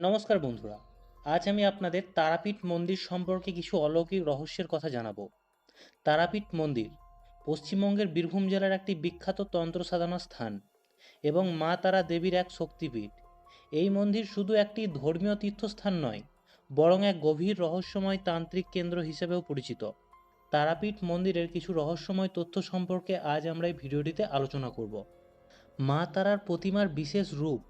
নমস্কার বন্ধুরা, আজ আমি আপনাদের তারাপীঠ মন্দির সম্পর্কে কিছু অলৌকিক রহস্যের কথা জানাব। তারাপীঠ মন্দির পশ্চিমবঙ্গের বীরভূম জেলার একটি বিখ্যাত তন্ত্র সাধনা স্থান এবং মা তারা দেবীর এক শক্তিপীঠ। এই মন্দির শুধু একটি ধর্মীয় তীর্থস্থান নয়, বরং এক গভীর রহস্যময় তান্ত্রিক কেন্দ্র হিসেবেও পরিচিত। তারাপীঠ মন্দিরের কিছু রহস্যময় তথ্য সম্পর্কে আজ আমরা এই ভিডিওটিতে আলোচনা করব। মা তারার প্রতিমার বিশেষ রূপ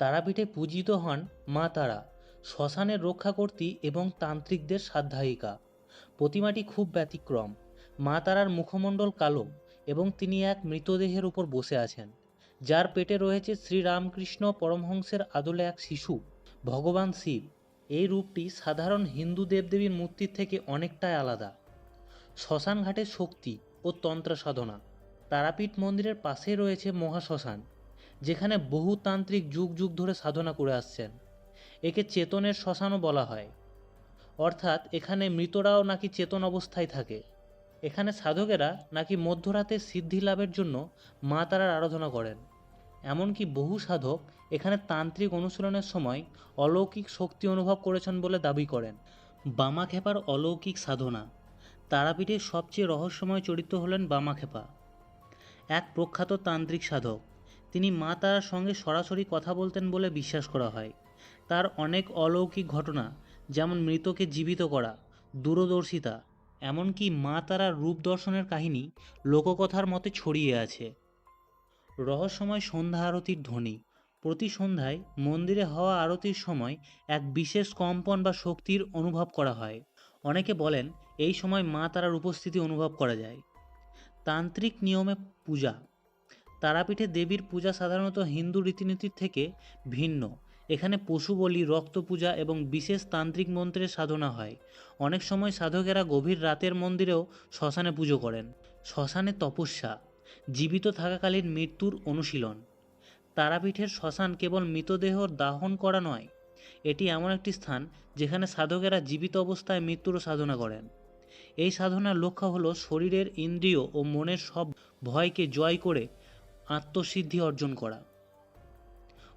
তারাপীঠে পূজিত হন মা তারা, শ্মশানের রক্ষাকর্ত্রী এবং তান্ত্রিকদের সাধ্যায়িকা। প্রতিমাটি খুব ব্যতিক্রম। মা তারার মুখমণ্ডল কালো এবং তিনি এক মৃতদেহের উপর বসে আছেন। যার পেটে রয়েছে শ্রীরামকৃষ্ণ পরমহংসের আদলে এক শিশু, ভগবান শিব। এই রূপটি সাধারণ হিন্দু দেবদেবীর মূর্তির থেকে অনেকটাই আলাদা। শ্মশানঘাটের শক্তি ও তন্ত্র সাধনা তারাপীঠ মন্দিরের পাশেই রয়েছে মহাশ্মশান। যেখানে বহু তান্ত্রিক যুগ যুগ ধরে সাধনা করে আসছেন। একে চেতনের শ্মশানও বলা হয়। অর্থাৎ এখানে মৃতরাও নাকি চেতন অবস্থায় থাকে। এখানে সাধকেরা নাকি মধ্যরাতে সিদ্ধি লাভের জন্য মা তারার আরাধনা করেন। এমনকি বহু সাধক এখানে তান্ত্রিক অনুশীলনের সময় অলৌকিক শক্তি অনুভব করেছেন বলে দাবি করেন। বামা বামাখেপার অলৌকিক সাধনা। তারাপীঠের সবচেয়ে রহস্যময় চরিত্র হলেন বামা বামাখেপা এক প্রখ্যাত তান্ত্রিক সাধক। তিনি মা তারার সঙ্গে সরাসরি কথা বলতেন বলে বিশ্বাস করা হয়। তার অনেক অলৌকিক ঘটনা, যেমন মৃতকে জীবিত করা, দূরদর্শিতা, এমনকি মা তারার রূপ দর্শনের কাহিনী লোককথার মতে ছড়িয়ে আছে। রহস্যময় সন্ধ্যা আরতির ধ্বনি। প্রতি সন্ধ্যায় মন্দিরে হওয়া আরতির সময় এক বিশেষ কম্পন বা শক্তির অনুভব করা হয়। অনেকে বলেন, এই সময় মা তারার উপস্থিতি অনুভব করা যায়। তান্ত্রিক নিয়মে পূজা। তারাপীঠে দেবীর পূজা সাধারণত হিন্দু রীতিনীতির থেকে ভিন্ন। এখানে পশু বলি, রক্ত পূজা এবং বিশেষ তান্ত্রিক মন্ত্রের সাধনা হয়। অনেক সময় সাধকেরা গভীর রাতের মন্দিরেও শ্মশানে পুজো করেন। শ্মশানে তপস্যা, জীবিত থাকাকালীন মৃত্যুর অনুশীলন। তারাপীঠের শ্মশান কেবল মৃতদেহ দাহন করা নয়, এটি এমন একটি স্থান যেখানে সাধকেরা জীবিত অবস্থায় মৃত্যুরও সাধনা করেন। এই সাধনার লক্ষ্য হলো শরীরের ইন্দ্রিয় ও মনের সব ভয়কে জয় করে আত্মসিদ্ধি অর্জন করা।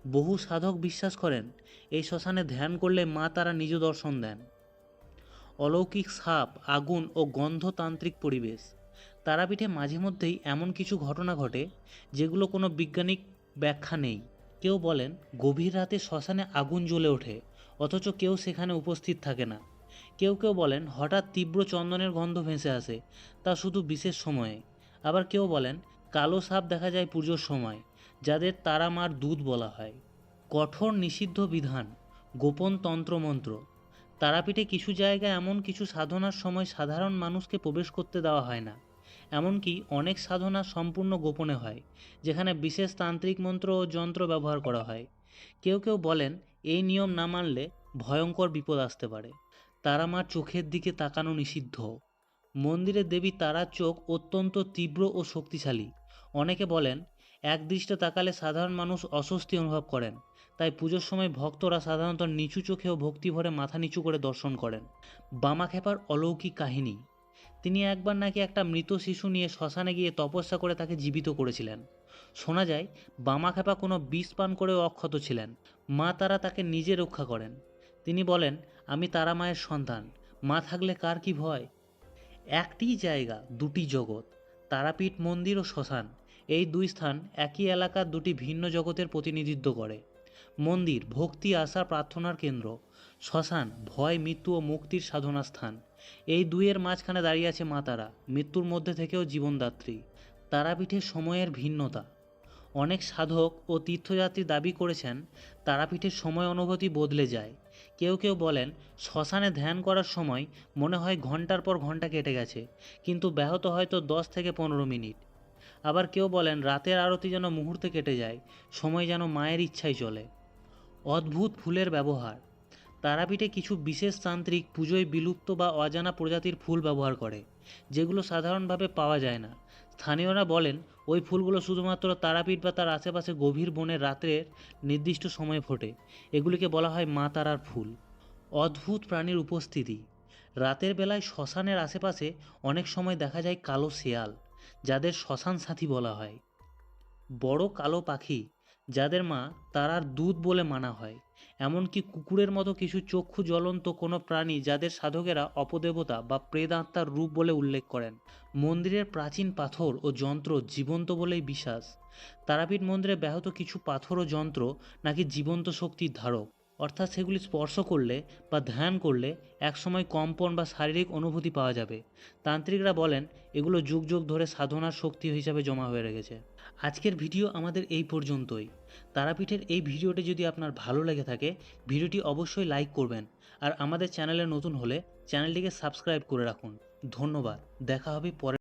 বহু সাধক বিশ্বাস করেন, এই শ্মশানে ধ্যান করলে মা তারা নিজ দর্শন দেন। অলৌকিক সাপ, আগুন ও গন্ধতান্ত্রিক পরিবেশ। তারাপীঠে মাঝে মধ্যেই এমন কিছু ঘটনা ঘটে, যেগুলো কোনো বৈজ্ঞানিক ব্যাখ্যা নেই। কেউ বলেন, গভীর রাতে শ্মশানে আগুন জ্বলে ওঠে, অথচ কেউ সেখানে উপস্থিত থাকে না। কেউ কেউ বলেন, হঠাৎ তীব্র চন্দনের গন্ধ ভেসে আসে, তা শুধু বিশেষ সময়ে। আবার কেউ বলেন কালো সাপ দেখা যায় পুজোর সময়, যাদের তারা মার দুধ বলা হয়। কঠোর নিষিদ্ধ বিধান, গোপন তন্ত্রমন্ত্র। তারাপীঠে কিছু জায়গায় এমন কিছু সাধনার সময় সাধারণ মানুষকে প্রবেশ করতে দেওয়া হয় না। এমনকি অনেক সাধনা সম্পূর্ণ গোপনে হয়, যেখানে বিশেষ তান্ত্রিক মন্ত্র ও যন্ত্র ব্যবহার করা হয়। কেউ কেউ বলেন, এই নিয়ম না মানলে ভয়ঙ্কর বিপদ আসতে পারে। তারা মার চোখের দিকে তাকানো নিষিদ্ধ। মন্দিরের দেবী তারার চোখ অত্যন্ত তীব্র ও শক্তিশালী। অনেকে বলেন একদৃষ্টে তাকালে সাধারণ মানুষ অস্বস্তি অনুভব করেন। তাই পুজোর সময় ভক্তরা সাধারণত নিচু চোখেও ভক্তি ভরে মাথা নিচু করে দর্শন করেন। বামাখেপার অলৌকিক কাহিনী। তিনি একবার নাকি একটা মৃত শিশু নিয়ে শ্মশানে গিয়ে তপস্যা করে তাকে জীবিত করেছিলেন। শোনা যায় বামাখেপা কোনো বিষ পান করেও অক্ষত ছিলেন। মা তারা তাকে নিজে রক্ষা করেন। তিনি বলেন, আমি তারা মায়ের সন্তান। মা থাকলে কার কি ভয়? একটি জায়গা, দুটি জগৎ, তারাপীঠ, মন্দির ও শ্মশান। এই দুই স্থান একই এলাকার দুটি ভিন্ন জগতের প্রতিনিধিত্ব করে। মন্দির, ভক্তি, আশা, প্রার্থনার কেন্দ্র। শ্মশান, ভয়, মৃত্যু ও মুক্তির সাধনা স্থান এই দুইয়ের মাঝখানে দাঁড়িয়ে আছে মা তারা মৃত্যুর মধ্যে থেকেও জীবনদাত্রী। তারাপীঠের সময়ের ভিন্নতা। অনেক সাধক ও তীর্থযাত্রী দাবি করেছেন, তারাপীঠের সময় অনুভূতি বদলে যায়। কেউ কেউ বলেন, শ্মশানে ধ্যান করার সময় মনে হয় ঘণ্টার পর ঘণ্টা কেটে গেছে, কিন্তু ব্যাহত হয়তো দশ থেকে পনেরো মিনিট। আবার কেউ বলেন, রাতের আরতি যেন মুহূর্তে কেটে যায়, সময় যেন মায়ের ইচ্ছায় চলে। অদ্ভুত ফুলের ব্যবহার। তারাপীঠে কিছু বিশেষ তান্ত্রিক পুজোয় বিলুপ্ত বা অজানা প্রজাতির ফুল ব্যবহার করে, যেগুলো সাধারণভাবে পাওয়া যায় না। স্থানীয়রা বলেন, ওই ফুলগুলো শুধুমাত্র তারাপীঠ বা তার আশেপাশে গভীর বনের রাতের নির্দিষ্ট সময়ে ফোটে। এগুলিকে বলা হয় মা তারার ফুল। অদ্ভুত প্রাণীর উপস্থিতি। রাতের বেলায় শ্মশানের আশেপাশে অনেক সময় দেখা যায় কালো শেয়াল। যাদের শ্মশান সাথী বলা হয়। বড় কালো পাখি, যাদের মা তারার দুধ বলে মানা হয়। এমনকি কুকুরের মতো কিছু চক্ষু জ্বলন্ত কোনো প্রাণী যাদের সাধকেরা অপদেবতা বা প্রেদাত্মার রূপ বলে উল্লেখ করেন। মন্দিরের প্রাচীন পাথর ও যন্ত্র জীবন্ত বলেই বিশ্বাস। তারাপীঠ মন্দিরে ব্যাহত কিছু পাথর ও যন্ত্র নাকি জীবন্ত শক্তির ধারক। অর্থাৎ সেগুলি স্পর্শ করলে বা ধ্যান করলে একসময় কম্পন বা শারীরিক অনুভূতি পাওয়া যাবে। তান্ত্রিকরা বলেন, এগুলো যুগ যুগ ধরে সাধনার শক্তি হিসাবে জমা হয়ে রেখেছে। আজকের ভিডিও আমাদের এই পর্যন্তই। তারাপীঠের এই ভিডিওটি যদি আপনার ভালো লেগে থাকে, ভিডিওটি অবশ্যই লাইক করবেন আর আমাদের চ্যানেলে নতুন হলে চ্যানেলটিকে সাবস্ক্রাইব করে রাখুন। ধন্যবাদ। দেখা হবে পরে